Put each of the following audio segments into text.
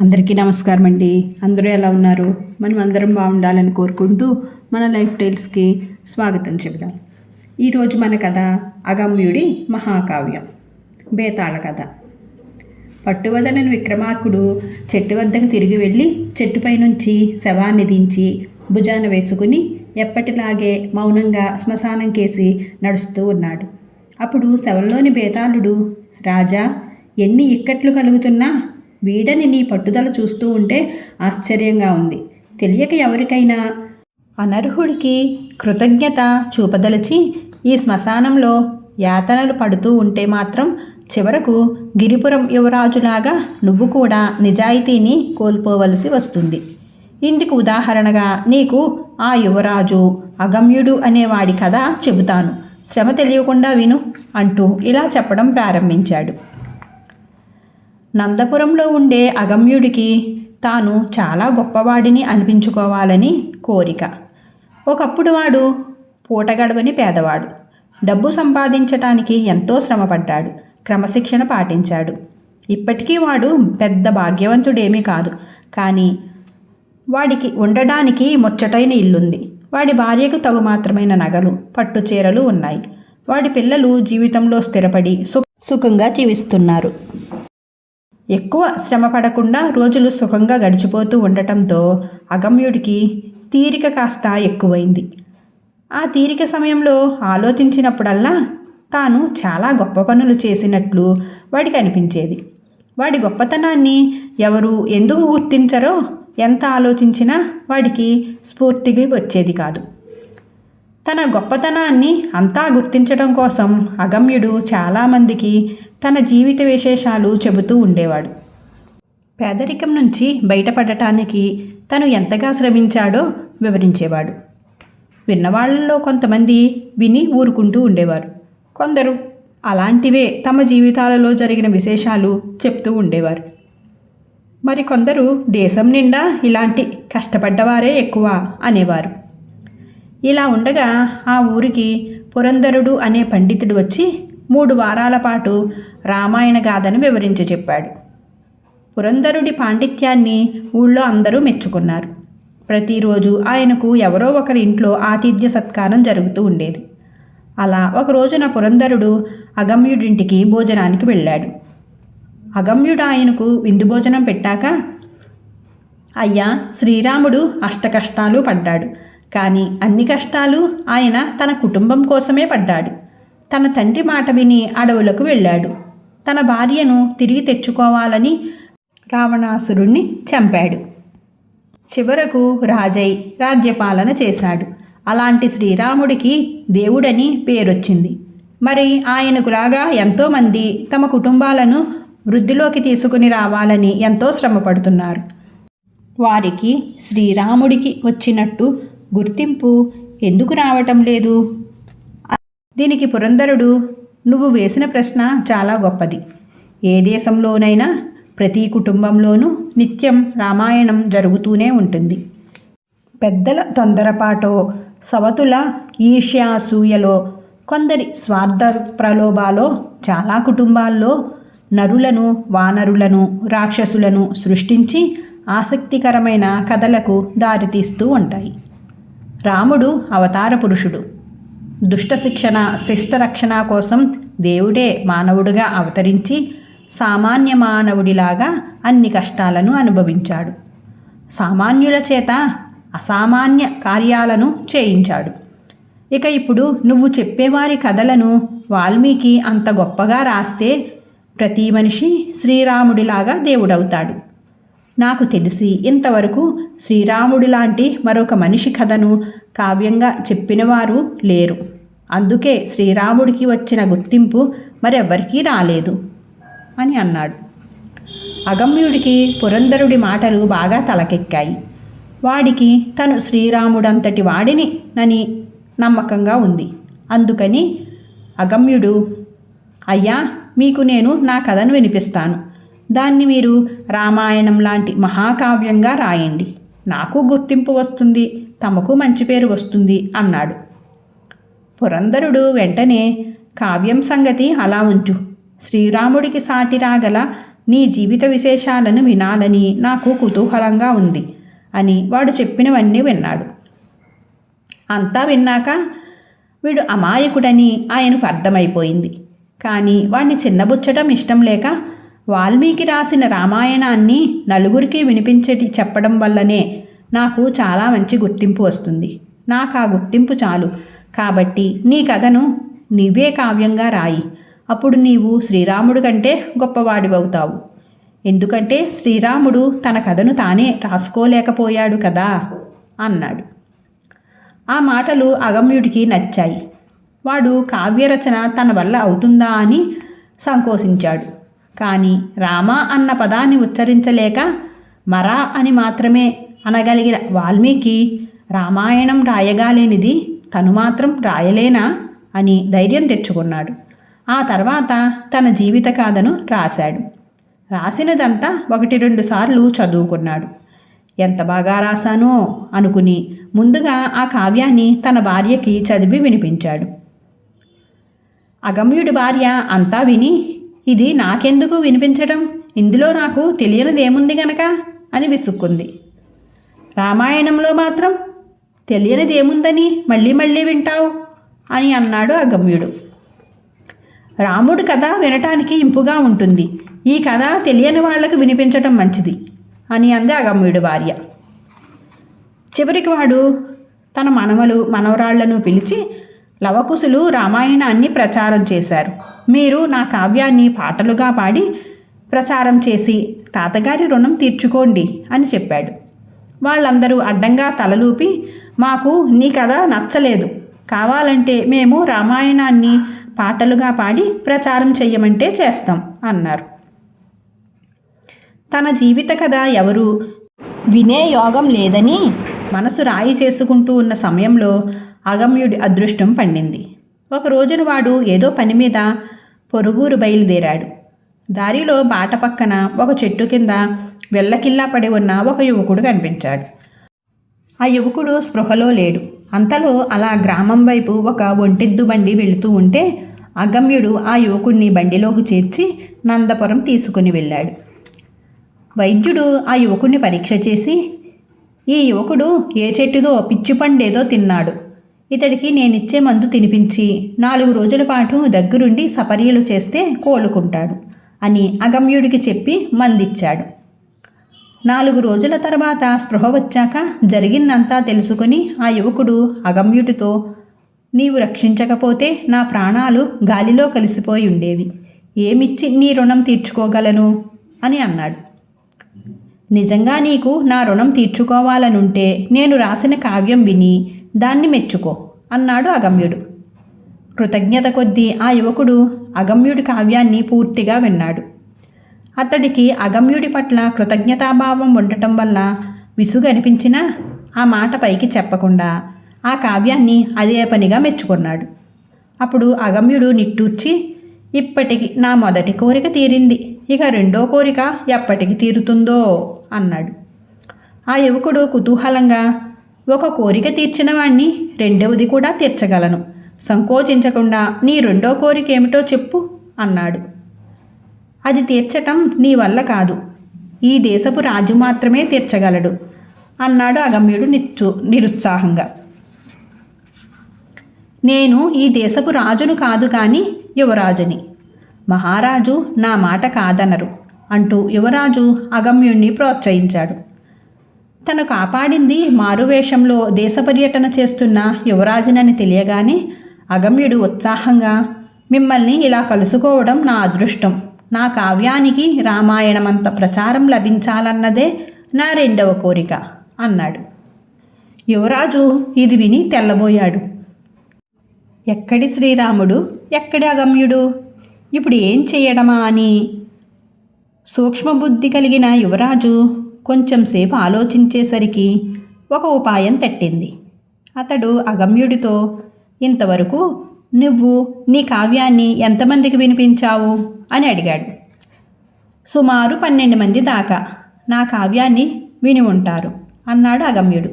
అందరికీ నమస్కారం అండి. అందరూ ఎలా ఉన్నారు? మనం అందరం బాగుండాలని కోరుకుంటూ మన లైఫ్ టైల్స్కి స్వాగతం చెబుదాం. ఈరోజు మన కథ అగమ్యుడి మహాకావ్యం బేతాళ కథ. పట్టువదలని విక్రమార్కుడు చెట్టు వద్దకు తిరిగి వెళ్ళి చెట్టుపై నుంచి శవాన్ని దించి భుజాన వేసుకుని ఎప్పటిలాగే మౌనంగా శ్మశానం కేసి నడుస్తూ ఉన్నాడు. అప్పుడు శవంలోని బేతాళుడు రాజా ఎన్ని ఇక్కట్లు కలుగుతున్నా వీడని నీ పట్టుదల చూస్తూ ఉంటే ఆశ్చర్యంగా ఉంది. తెలియక ఎవరికైనా? అనర్హుడికి కృతజ్ఞత చూపదలిచి ఈ శ్మశానంలో యాతనలు పడుతూ ఉంటే మాత్రం చివరకు గిరిపురం యువరాజులాగా నువ్వు కూడా నిజాయితీని కోల్పోవలసి వస్తుంది. ఇందుకు ఉదాహరణగా నీకు ఆ యువరాజు అగమ్యుడు అనేవాడి కథ చెబుతాను. శ్రమ తెలియకుండా విను అంటూ ఇలా చెప్పడం ప్రారంభించాడు. నందపురంలో ఉండే అగమ్యుడికి తాను చాలా గొప్పవాడిని అనిపించుకోవాలని కోరిక. ఒకప్పుడు వాడు పూటగడవని పేదవాడు. డబ్బు సంపాదించటానికి ఎంతో శ్రమపడ్డాడు. క్రమశిక్షణ పాటించాడు. ఇప్పటికీ వాడు పెద్ద భాగ్యవంతుడేమీ కాదు. కానీ వాడికి ఉండడానికి ముచ్చటైన ఇల్లుంది. వాడి భార్యకు తగు మాత్రమైన నగలు పట్టు చీరలు ఉన్నాయి. వాడి పిల్లలు జీవితంలో స్థిరపడి సుఖంగా జీవిస్తున్నారు. ఎక్కువ శ్రమ పడకుండా రోజులు సుఖంగా గడిచిపోతూ ఉండటంతో అగమ్యుడికి తీరిక కాస్త ఎక్కువైంది. ఆ తీరిక సమయంలో ఆలోచించినప్పుడల్లా తాను చాలా గొప్ప పనులు చేసినట్లు వాడికి అనిపించేది. వాడి గొప్పతనాన్ని ఎవరు ఎందుకు గుర్తించరో ఎంత ఆలోచించినా వాడికి స్ఫూర్తిగా వచ్చేది కాదు. తన గొప్పతనాన్ని అంతా గుర్తించడం కోసం అగమ్యుడు చాలామందికి తన జీవిత విశేషాలు చెబుతూ ఉండేవాడు. పేదరికం నుంచి బయటపడటానికి తను ఎంతగా శ్రమించాడో వివరించేవాడు. విన్నవాళ్ళలో కొంతమంది విని ఊరుకుంటూ ఉండేవారు. కొందరు అలాంటివే తమ జీవితాలలో జరిగిన విశేషాలు చెప్తూ ఉండేవారు. మరి కొందరు దేశం నిండా ఇలాంటి కష్టపడ్డవారే ఎక్కువ అనేవారు. ఇలా ఉండగా ఆ ఊరికి పురంధరుడు అనే పండితుడు వచ్చి మూడు వారాల పాటు రామాయణ గాథను వివరించి చెప్పాడు పురంధరుడి పాండిత్యాన్ని ఊళ్ళో అందరూ మెచ్చుకున్నారు. ప్రతిరోజు ఆయనకు ఎవరో ఒకరి ఇంట్లో ఆతిథ్య సత్కారం జరుగుతూ ఉండేది. అలా ఒక రోజున పురంధరుడు అగమ్యుడింటికి భోజనానికి వెళ్ళాడు. అగమ్యుడు ఆయనకు విందు భోజనం పెట్టాక అయ్యా శ్రీరాముడు అష్టకష్టాలు పడ్డాడు. కానీ అన్ని కష్టాలు ఆయన తన కుటుంబం కోసమే పడ్డాడు. తన తండ్రి మాట విని అడవులకు వెళ్ళాడు. తన భార్యను తిరిగి తెచ్చుకోవాలని రావణాసురుణ్ణి చంపాడు. చివరకు రాజై రాజ్యపాలన చేశాడు. అలాంటి శ్రీరాముడికి దేవుడని పేరొచ్చింది. మరి ఆయనకులాగా ఎంతోమంది తమ కుటుంబాలను వృద్ధిలోకి తీసుకుని రావాలని ఎంతో శ్రమపడుతున్నారు. వారికి శ్రీరాముడికి వచ్చినట్టు గుర్తింపు ఎందుకు రావటం లేదు? దీనికి పురంధరుడు నువ్వు వేసిన ప్రశ్న చాలా గొప్పది. ఏ దేశంలోనైనా ప్రతి కుటుంబంలోనూ నిత్యం రామాయణం జరుగుతూనే ఉంటుంది. పెద్దల తొందరపాటో సవతుల ఈర్ష్యాసూయలో కొందరి స్వార్థ ప్రలోభాలో చాలా కుటుంబాల్లో నరులను వానరులను రాక్షసులను సృష్టించి ఆసక్తికరమైన కథలకు దారితీస్తూ ఉంటాయి. రాముడు అవతార పురుషుడు. దుష్ట శిక్షణ శిష్ట రక్షణ కోసం దేవుడే మానవుడిగా అవతరించి సామాన్య మానవుడిలాగా అన్ని కష్టాలను అనుభవించాడు. సామాన్యుల చేత అసామాన్య కార్యాలను చేయించాడు. ఇక ఇప్పుడు నువ్వు చెప్పేవారి కథలను వాల్మీకి అంత గొప్పగా రాస్తే ప్రతి మనిషి శ్రీరాముడిలాగా దేవుడవుతాడు. నాకు తెలిసి ఇంతవరకు శ్రీరాముడి లాంటి మరొక మనిషి కథను కావ్యంగా చెప్పినవారు లేరు. అందుకే శ్రీరాముడికి వచ్చిన గుర్తింపు మరెవ్వరికీ రాలేదు అని అన్నాడు. అగమ్యుడికి పురంధరుడి మాటలు బాగా తలకెక్కాయి. వాడికి తను శ్రీరాముడంతటి వాడిని నని నమ్మకంగా ఉంది. అందుకని అగమ్యుడు అయ్యా మీకు నేను నా కథను వినిపిస్తాను. దాన్ని మీరు రామాయణం లాంటి మహాకావ్యంగా రాయండి. నాకు గుర్తింపు వస్తుంది తమకు మంచి పేరు వస్తుంది అన్నాడు. పురంధరుడు వెంటనే కావ్యం సంగతి అలా ఉంచు. శ్రీరాముడికి సాటి రాగల నీ జీవిత విశేషాలను వినాలని నాకు కుతూహలంగా ఉంది అని వాడు చెప్పినవన్నీ విన్నాడు. అంతా విన్నాక వీడు అమాయకుడని ఆయనకు అర్థమైపోయింది. కానీ వాణ్ణి చిన్నబుచ్చటం ఇష్టం లేక వాల్మీకి రాసిన రామాయణాన్ని నలుగురికి వినిపించేటి చెప్పడం వల్లనే నాకు చాలా మంచి గుర్తింపు వస్తుంది. నాకు ఆ గుర్తింపు చాలు. కాబట్టి నీ కథను నీవే కావ్యంగా రాయి. అప్పుడు నీవు శ్రీరాముడు కంటే గొప్పవాడివవుతావు. ఎందుకంటే శ్రీరాముడు తన కథను తానే రాసుకోలేకపోయాడు కదా అన్నాడు. ఆ మాటలు అగమ్యుడికి నచ్చాయి. వాడు కావ్యరచన తన వల్ల అవుతుందా అని సంకోచించాడు. కానీ రామ అన్న పదాన్ని ఉచ్చరించలేక మరా అని మాత్రమే అనగలిగిన వాల్మీకి రామాయణం రాయగాలేనిది తను మాత్రం రాయలేనా? అని ధైర్యం తెచ్చుకున్నాడు. ఆ తర్వాత తన జీవిత గాథను రాశాడు. రాసినదంతా ఒకటి రెండు సార్లు చదువుకున్నాడు. ఎంత బాగా రాశానో? అనుకుని ముందుగా ఆ కావ్యాన్ని తన భార్యకి చదివి వినిపించాడు. అగమ్యుడి భార్య అంతా విని ఇది నాకెందుకు వినిపించడం? ఇందులో నాకు తెలియనిదేముంది గనక? అని విసుక్కుంది. రామాయణంలో మాత్రం తెలియనిదేముందని మళ్ళీ మళ్ళీ వింటావు? అని అన్నాడు అగమ్యుడు. రాముడు కథ వినటానికి ఇంపుగా ఉంటుంది. ఈ కథ తెలియని వాళ్ళకు వినిపించటం మంచిది అని అంది అగమ్యుడి భార్య. చివరికి వాడు తన మనవలు మనవరాళ్ళను పిలిచి లవకుశులు రామాయణాన్ని ప్రచారం చేశారు. మీరు నా కావ్యాన్ని పాటలుగా పాడి ప్రచారం చేసి తాతగారి రుణం తీర్చుకోండి అని చెప్పాడు. వాళ్ళందరూ అడ్డంగా తలలూపి మాకు నీ కథ నచ్చలేదు. కావాలంటే మేము రామాయణాన్ని పాటలుగా పాడి ప్రచారం చెయ్యమంటే చేస్తాం అన్నారు. తన జీవిత కథ ఎవరు? వినే యోగం లేదని మనసు రాయి చేసుకుంటూ ఉన్న సమయంలో అగమ్యుడి అదృష్టం పండింది. ఒక రోజున వాడు ఏదో పని మీద పొరుగురు బయలుదేరాడు. దారిలో బాట పక్కన ఒక చెట్టు కింద వెళ్ళకిల్లా పడి ఉన్న ఒక యువకుడు కనిపించాడు. ఆ యువకుడు స్పృహలో లేడు. అంతలో అలా గ్రామం వైపు ఒక ఒంటిద్దు బండి వెళుతూ ఉంటే అగమ్యుడు ఆ యువకుడిని బండిలోకి చేర్చి నందపురం తీసుకుని వెళ్ళాడు. వైద్యుడు ఆ యువకుడిని పరీక్ష చేసి ఈ యువకుడు ఏ చెట్టుదో పిచ్చి పండేదో తిన్నాడు. ఇతడికి నేనిచ్చే మందు తినిపించి నాలుగు రోజుల పాటు దగ్గరుండి సపర్యలు చేస్తే కోలుకుంటాడు అని అగమ్యుడికి చెప్పి మందిచ్చాడు. నాలుగు రోజుల తర్వాత స్పృహ వచ్చాక జరిగిందంతా తెలుసుకుని ఆ యువకుడు అగమ్యుడితో నీవు రక్షించకపోతే నా ప్రాణాలు గాలిలో కలిసిపోయి ఉండేవి. ఏమిచ్చి నీ రుణం తీర్చుకోగలను అని అన్నాడు. నిజంగా నీకు నా రుణం తీర్చుకోవాలనుంటే నేను రాసిన కావ్యం విని దాన్ని మెచ్చుకో అన్నాడు అగమ్యుడు. కృతజ్ఞత కొద్దీ ఆ యువకుడు అగమ్యుడి కావ్యాన్ని పూర్తిగా విన్నాడు. అతడికి అగమ్యుడి పట్ల కృతజ్ఞతాభావం ఉండటం వల్ల విసుగు అనిపించినా ఆ మాట పైకి చెప్పకుండా ఆ కావ్యాన్ని అదే పనిగా మెచ్చుకున్నాడు. అప్పుడు అగమ్యుడు నిట్టూర్చి ఇప్పటికి నా మొదటి కోరిక తీరింది. ఇక రెండో కోరిక ఎప్పటికి తీరుతుందో అన్నాడు. ఆ యువకుడు కుతూహలంగా ఒక కోరిక తీర్చిన వాణ్ణి రెండవది కూడా తీర్చగలను. సంకోచించకుండా నీ రెండో కోరిక ఏమిటో చెప్పు అన్నాడు. అది తీర్చటం నీ వల్ల కాదు. ఈ దేశపు రాజు మాత్రమే తీర్చగలడు. అన్నాడు అగమ్యుడు నిచ్చు నిరుత్సాహంగా. నేను ఈ దేశపు రాజును కాదు కానీ యువరాజుని. మహారాజు నా మాట కాదనరు అంటూ యువరాజు అగమ్యుణ్ణి ప్రోత్సహించాడు. తను కాపాడింది మారువేషంలో దేశ పర్యటన చేస్తున్న యువరాజునని తెలియగానే అగమ్యుడు ఉత్సాహంగా మిమ్మల్ని ఇలా కలుసుకోవడం నా అదృష్టం. నా కావ్యానికి రామాయణమంత ప్రచారం లభించాలన్నదే నా రెండవ కోరిక అన్నాడు. యువరాజు ఇది విని తెల్లబోయాడు. ఎక్కడి శ్రీరాముడు? ఎక్కడి అగమ్యుడు? ఇప్పుడు ఏం చేయడమా అని? సూక్ష్మబుద్ధి కలిగిన యువరాజు కొంచెంసేపు ఆలోచించేసరికి ఒక ఉపాయం తట్టింది. అతడు అగమ్యుడితో ఇంతవరకు నువ్వు నీ కావ్యాన్ని ఎంతమందికి వినిపించావు? అని అడిగాడు. సుమారు పన్నెండు మంది దాకా నా కావ్యాన్ని విని ఉంటారు అన్నాడు అగమ్యుడు.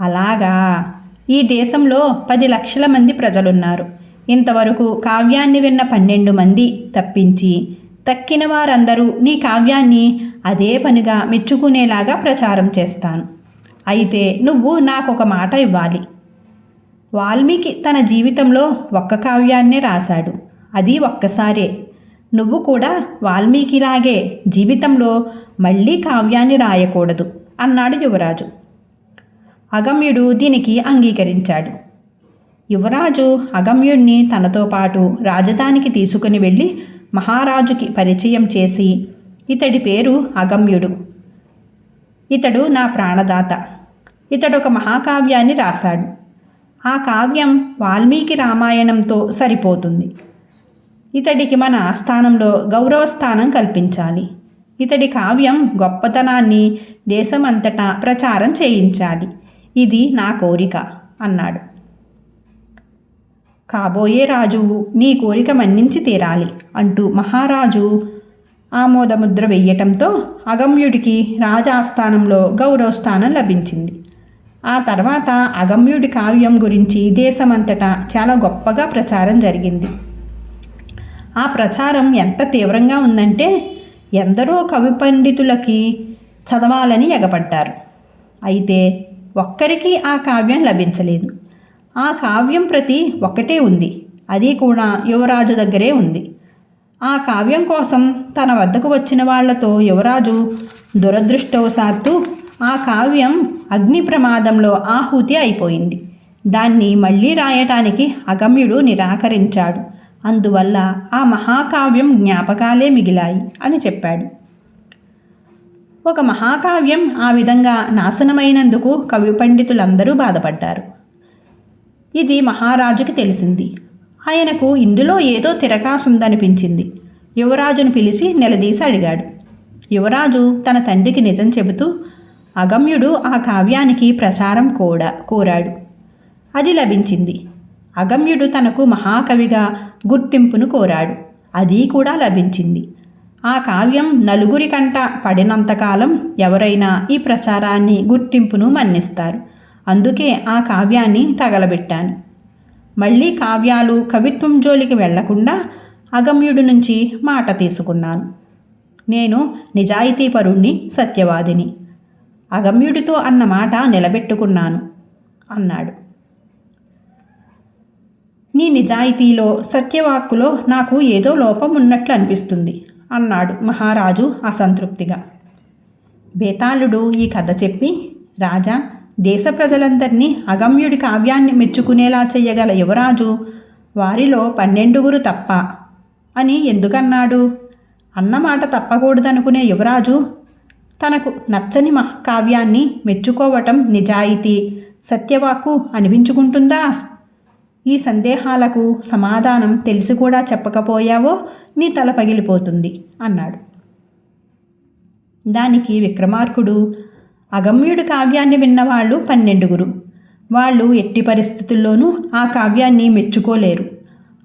అలాగా? ఈ దేశంలో పది లక్షల మంది ప్రజలున్నారు. ఇంతవరకు కావ్యాన్ని విన్న పన్నెండు మంది తప్పించి తక్కిన వారందరూ నీ కావ్యాన్ని అదే పనిగా మెచ్చుకునేలాగా ప్రచారం చేస్తాను. అయితే నువ్వు నాకు ఒక మాట ఇవ్వాలి. వాల్మీకి తన జీవితంలో ఒక్క కావ్యాన్నే రాశాడు. అది ఒక్కసారే. నువ్వు కూడా వాల్మీకిలాగే జీవితంలో మళ్ళీ కావ్యాన్ని రాయకూడదు అన్నాడు యువరాజు. అగమ్యుడు దీనికి అంగీకరించాడు. యువరాజు అగమ్యుణ్ణి తనతో పాటు రాజధానికి తీసుకుని వెళ్ళి మహారాజుకి పరిచయం చేసి ఇతడి పేరు అగమ్యుడు. ఇతడు నా ప్రాణదాత. ఇతడు ఒక మహాకావ్యాన్ని రాశాడు. ఆ కావ్యం వాల్మీకి రామాయణంతో సరిపోతుంది. ఇతడికి మన ఆస్థానంలో గౌరవస్థానం కల్పించాలి. ఇతడి కావ్యం గొప్పతనాన్ని దేశమంతటా ప్రచారం చేయించాలి. ఇది నా కోరిక అన్నాడు. కాబోయే రాజువు నీ కోరిక మన్నించి తీరాలి అంటూ మహారాజు ఆమోదముద్ర వెయ్యటంతో అగమ్యుడికి రాజాస్థానంలో గౌరవస్థానం లభించింది. ఆ తర్వాత అగమ్యుడి కావ్యం గురించి దేశమంతటా చాలా గొప్పగా ప్రచారం జరిగింది. ఆ ప్రచారం ఎంత తీవ్రంగా ఉందంటే ఎందరో కవి పండితులకి చదవాలని ఎగపడ్డారు అయితే ఒక్కరికి ఆ కావ్యం లభించలేదు. ఆ కావ్యం ప్రతి ఒక్కటే ఉంది. అది కూడా యువరాజు దగ్గరే ఉంది. ఆ కావ్యం కోసం తన వద్దకు వచ్చిన వాళ్ళతో యువరాజు దురదృష్టవశాత్తు ఆ కావ్యం అగ్ని ప్రమాదంలో ఆహుతి అయిపోయింది. దాన్ని మళ్ళీ రాయటానికి అగమ్యుడు నిరాకరించాడు. అందువల్ల ఆ మహాకావ్యం జ్ఞాపకాలే మిగిలాయి అని చెప్పాడు. ఒక మహాకావ్యం ఆ విధంగా నాశనమైనందుకు కవి పండితులందరూ బాధపడ్డారు. ఇది మహారాజుకి తెలిసింది. ఆయనకు ఇందులో ఏదో తిరకాసుందనిపించింది. యువరాజును పిలిచి నిలదీసి అడిగాడు. యువరాజు తన తండ్రికి నిజం చెబుతూ అగమ్యుడు ఆ కావ్యానికి ప్రచారం కూడా కోరాడు. అది లభించింది. అగమ్యుడు తనకు మహాకవిగా గుర్తింపును కోరాడు. అది కూడా లభించింది. ఆ కావ్యం నలుగురి కంట పడినంతకాలం ఎవరైనా ఈ ప్రచారాన్ని గుర్తింపును మన్నిస్తారు. అందుకే ఆ కావ్యాన్ని తగలబెట్టాను. మళ్ళీ కావ్యాలు కవిత్వం జోలికి వెళ్ళకుండా అగమ్యుడి నుంచి మాట తీసుకున్నాను. నేను నిజాయితీపరుణ్ణి సత్యవాదిని. అగమ్యుడితో అన్న మాట నిలబెట్టుకున్నాను అన్నాడు. నీ నిజాయితీలో సత్యవాక్కులో నాకు ఏదో లోపం ఉన్నట్లు అనిపిస్తుంది అన్నాడు మహారాజు అసంతృప్తిగా. బేతాళుడు ఈ కథ చెప్పి రాజా దేశ ప్రజలందరినీ అగమ్యుడి కావ్యాన్ని మెచ్చుకునేలా చేయగల యువరాజు వారిలో పన్నెండుగురు తప్ప అని ఎందుకన్నాడు? అన్నమాట తప్పకూడదనుకునే యువరాజు తనకు నచ్చని కావ్యాన్ని మెచ్చుకోవటం నిజాయితీ. సత్యవాక్కు అనిపించుకుంటుందా? ఈ సందేహాలకు సమాధానం తెలిసి కూడా చెప్పకపోయావో నీ తల పగిలిపోతుంది అన్నాడు. దానికి విక్రమార్కుడు అగమ్యుడి కావ్యాన్ని విన్నవాళ్ళు పన్నెండుగురు. వాళ్ళు ఎట్టి పరిస్థితుల్లోనూ ఆ కావ్యాన్ని మెచ్చుకోలేరు.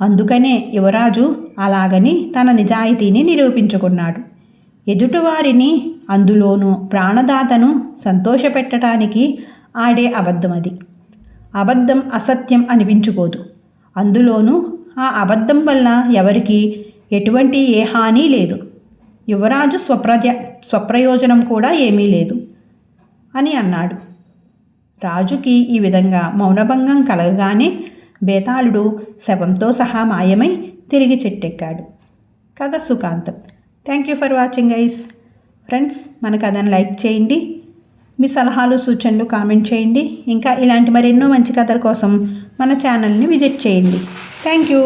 అందుకనే యువరాజు అలాగని తన నిజాయితీని నిరూపించుకున్నాడు. ఎదుటివారిని అందులోనూ ప్రాణదాతను సంతోషపెట్టడానికి ఆడే అబద్ధం అది. అబద్ధం అసత్యం అనిపించుకోదు. అందులోనూ ఆ అబద్ధం వల్ల ఎవరికి ఎటువంటి ఏ హాని లేదు. యువరాజు స్వప్రజ స్వప్రయోజనం కూడా ఏమీ లేదు అని అన్నాడు. రాజుకి ఈ విధంగా మౌనభంగం కలగగానే బేతాళుడు శవంతో సహా మాయమై తిరిగి చెట్టెక్కాడు. కథ సుఖాంతం. Thank you for watching ice friends మన కథను లైక్ చేయండి. మీ సలహాలు సూచనలు కామెంట్ చేయండి. ఇంకా ఇలాంటి మరెన్నో మంచి కథల కోసం మన ఛానల్ని విజిట్ చేయండి. Thank you